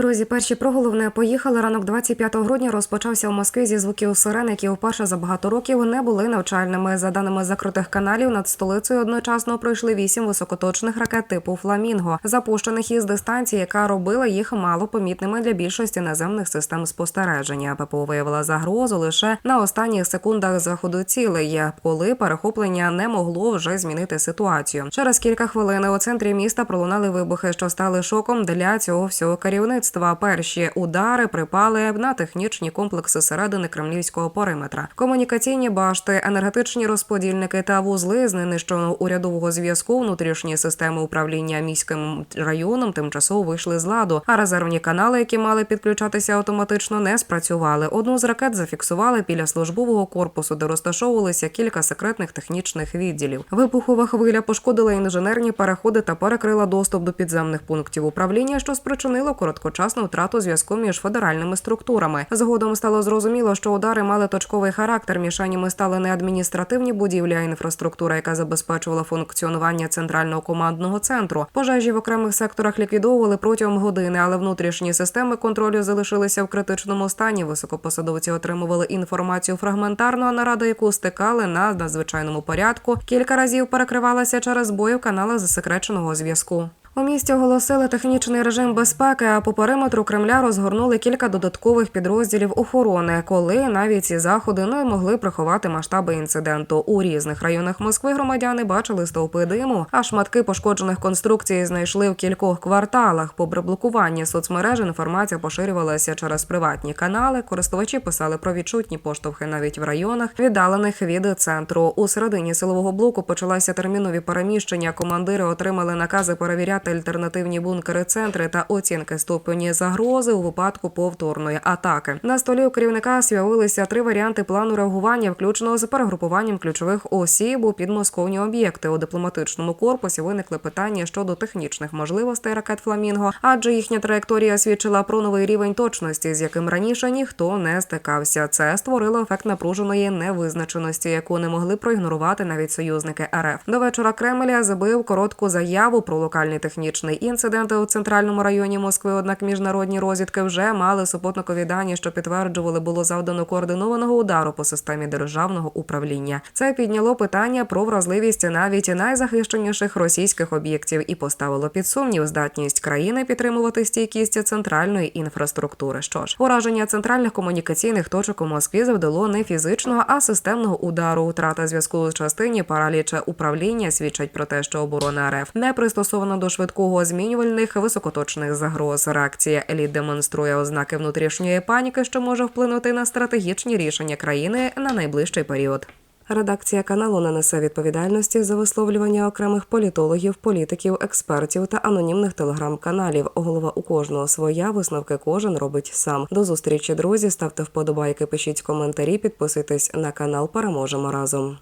Друзі, перші про головне поїхали. Ранок 25 грудня розпочався у Москві зі звуків сирен, які вперше за багато років не були навчальними. За даними закритих каналів, над столицею одночасно пройшли вісім високоточних ракет типу Фламінго, запущених із дистанції, яка робила їх малопомітними для більшості наземних систем спостереження. ППО виявила загрозу лише на останніх секундах заходу цілей, коли перехоплення не могло вже змінити ситуацію. Через кілька хвилин у центрі міста пролунали вибухи, що стали шоком для цього всього керівництва. Перші удари припали на технічні комплекси середини кремлівського периметра, комунікаційні башти, енергетичні розподільники та вузли знищеного урядового зв'язку, внутрішні системи управління міським районом тимчасово вийшли з ладу. А резервні канали, які мали підключатися автоматично, не спрацювали. Одну з ракет зафіксували біля службового корпусу, де розташовувалися кілька секретних технічних відділів. Вибухова хвиля пошкодила інженерні переходи та перекрила доступ до підземних пунктів управління, що спричинило короткочасну втрату зв'язку між федеральними структурами. Згодом стало зрозуміло, що удари мали точковий характер. Мішенями стали не адміністративні будівлі, а інфраструктура, яка забезпечувала функціонування центрального командного центру. Пожежі в окремих секторах ліквідовували протягом години, але внутрішні системи контролю залишилися в критичному стані. Високопосадовці отримували інформацію фрагментарно, а нарада, яку стикали на надзвичайному порядку, кілька разів перекривалася через збої в каналах засекреченого зв'язку. У місті оголосили технічний режим безпеки, а по периметру Кремля розгорнули кілька додаткових підрозділів охорони, коли навіть ці заходи не могли приховати масштаби інциденту. У різних районах Москви громадяни бачили стовпи диму, а шматки пошкоджених конструкцій знайшли в кількох кварталах. Попри блокування соцмереж, інформація поширювалася через приватні канали. Користувачі писали про відчутні поштовхи навіть в районах, віддалених від центру. У середині силового блоку почалися термінові переміщення. Командири отримали накази перевіряти альтернативні бункери, центри та оцінки ступені загрози у випадку повторної атаки. На столі у керівника з'явилися три варіанти плану реагування, включно з перегрупуванням ключових осіб у підмосковні об'єкти. У дипломатичному корпусі виникли питання щодо технічних можливостей ракет Фламінго, адже їхня траєкторія свідчила про новий рівень точності, з яким раніше ніхто не стикався. Це створило ефект напруженої невизначеності, яку не могли проігнорувати навіть союзники РФ. До вечора Кремля забив коротку заяву про локальний технічний інцидент у центральному районі Москви. Однак міжнародні розвідки вже мали супутникові дані, що підтверджували, було завдано координованого удару по системі державного управління. Це підняло питання про вразливість навіть найзахищеніших російських об'єктів і поставило під сумнів здатність країни підтримувати стійкість центральної інфраструктури. Що ж, ураження центральних комунікаційних точок у Москві завдало не фізичного, а системного удару. Втрата зв'язку у частині параліч управління свідчать про те, що оборона РФ не пристосована до швидкого змінювальних високоточних загроз. Реакція еліт демонструє ознаки внутрішньої паніки, що може вплинути на стратегічні рішення країни на найближчий період. Редакція каналу не несе відповідальності за висловлювання окремих політологів, політиків, експертів та анонімних телеграм-каналів. Голова у кожного своя висновки кожен робить сам. До зустрічі, друзі. Ставте вподобайки, пишіть коментарі, підписуйтесь на канал. Переможемо разом.